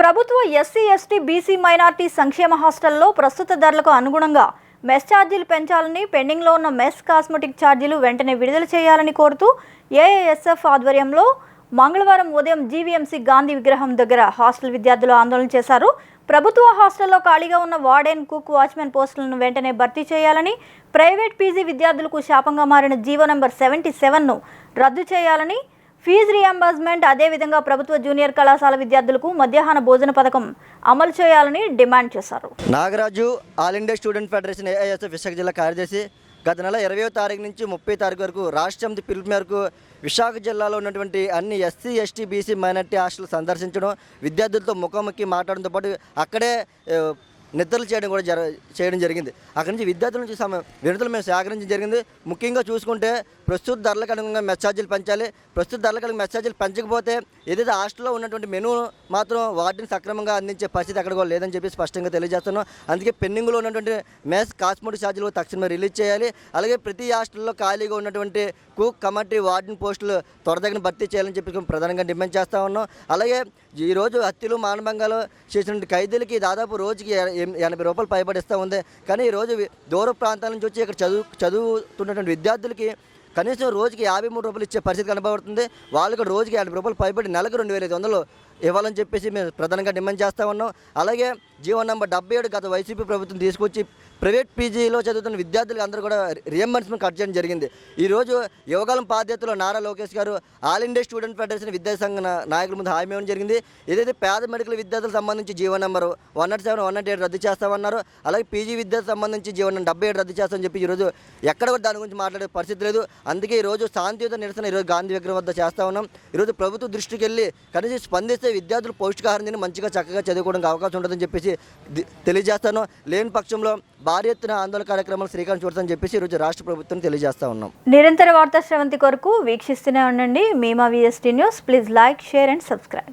ప్రభుత్వ SC ST BC minority సంక్షేమ హాస్టల్లో ప్రస్తుత ధరలకు అనుగుణంగా మెస్ ఛార్జీలు పెంచాలని పెండింగ్లో ఉన్న మెస్ కాస్మెటిక్ ఛార్జీలు వెంటనే విడుదల చేయాలని కోరుతూ ఏఏఎస్ఎఫ్ ఆధ్వర్యంలో మంగళవారం ఉదయం జీవీఎంసీ గాంధీ విగ్రహం దగ్గర హాస్టల్ విద్యార్థులు ఆందోళన చేశారు. ప్రభుత్వ హాస్టల్లో ఖాళీగా ఉన్న వార్డెన్ కుక్ వాచ్మెన్ పోస్టులను వెంటనే భర్తీ చేయాలని ప్రైవేట్ పీజీ విద్యార్థులకు శాపంగా మారిన జీవో నెంబర్ సెవెంటీ సెవెన్ను రద్దు చేయాలని ఫీజు రియంబర్స్మెంట్ అదేవిధంగా ప్రభుత్వ జూనియర్ కళాశాల విద్యార్థులకు మధ్యాహ్న భోజన పథకం అమలు చేయాలని డిమాండ్ చేశారు. Nagaraju All India Student Federation AISF Visakha జిల్లా కార్యదర్శి గత నెల ఇరవై తారీఖు నుంచి ముప్పై తారీఖు వరకు రాష్ట్రం పిలుపు మేరకు విశాఖ జిల్లాలో ఉన్నటువంటి అన్ని SC ST BC minority hostel సందర్శించడం విద్యార్థులతో ముఖాముఖి మాట్లాడడంతో పాటు అక్కడే నిద్రలు చేయడం కూడా జర చేయడం జరిగింది. అక్కడి నుంచి విద్యార్థుల నుంచి సమ వినతులు మేము సేకరించడం జరిగింది. ముఖ్యంగా చూసుకుంటే ప్రస్తుత ధరలకు అనుగుణంగా మెస్ ఛార్జీలు పెంచాలి. ప్రస్తుత ధరలకు అనుగుణంగా మెస్ ఛార్జీలు పెంచకపోతే ఏదైతే హాస్టల్లో ఉన్నటువంటి మెనూ మాత్రం వాటిని సక్రమంగా అందించే పరిస్థితి అక్కడ కూడా లేదని చెప్పి స్పష్టంగా తెలియజేస్తున్నాం. అందుకే పెండింగ్లో ఉన్నటువంటి మెస్ కాస్మెటిక్ ఛార్జీలు తక్షణమే రిలీజ్ చేయాలి. అలాగే ప్రతి హాస్టల్లో ఖాళీగా ఉన్నటువంటి కుక్ కమిటీ వార్డెన్ పోస్టులు త్వరదగిన భర్తీ చేయాలని చెప్పి ప్రధానంగా డిమాండ్ చేస్తూ ఉన్నాం. అలాగే ఈరోజు హత్యలు మానభంగాలు చేసినటువంటి ఖైదీలకి దాదాపు రోజుకి ఎనభై రూపాయలు పైబడిస్తూ ఉంది. కానీ ఈరోజు దూర ప్రాంతాల నుంచి వచ్చి ఇక్కడ చదువు చదువుతున్నటువంటి విద్యార్థులకి కనీసం రోజుకి యాభై మూడు రూపాయలు ఇచ్చే పరిస్థితి కనబడుతుంది. వాళ్ళకి రోజుకి యాభై రూపాయలు పైబడి నెలకు రెండు వేల ఐదు వందలు ఇవ్వాలని చెప్పేసి మేము ప్రధానంగా డిమాండ్ చేస్తూ ఉన్నాం. అలాగే జీవో నెంబర్ డెబ్బై ఏడు గత వైసీపీ ప్రభుత్వం తీసుకొచ్చి ప్రైవేట్ పీజీలో చదువుతున్న విద్యార్థులకు అందరూ కూడా రియంబర్స్మెంట్ కట్ చేయడం జరిగింది. ఈరోజు యువకాలం బాధ్యతలో Nara Lokesh garu All India Student Federation విద్యాసంఘ నాయకుల ముందు హామీ ఇవ్వడం జరిగింది. ఏదైతే పేద మెడికల్ విద్యార్థులకు సంబంధించి GO number one nought seven one nought eight రద్దు చేస్తామన్నారు. అలాగే పీజీ విద్యకు సంబంధించి జీవో నెంబర్ డెబ్బై ఏడు రద్దు చేస్తామని చెప్పి ఈరోజు ఎక్కడ కూడా దాని గురించి మాట్లాడే పరిస్థితి లేదు. అందుకే ఈరోజు శాంతియుత నిరసన ఈరోజు గాంధీ విగ్రహం వద్ద చేస్తా ఉన్నాం. ఈరోజు ప్రభుత్వ దృష్టికి వెళ్ళి కనీసం స్పందిస్తే విద్యార్థులు పౌష్టికాహారం తిని మంచిగా చక్కగా చదువుకోవడానికి అవకాశం ఉంటుందని చెప్పేసి తెలియజేస్తాను. లేని పక్షంలో భారీ ఎత్తున ఆందోళన కార్యక్రమాలు శ్రీకారం చూడదని చెప్పేసి ఈరోజు రాష్ట్ర ప్రభుత్వం తెలియజేస్తా ఉన్నాం. నిరంతర వార్తా శ్రవంతి కొరకు వీక్షిస్తూనే ఉండండి. మీమా VST news please like share and subscribe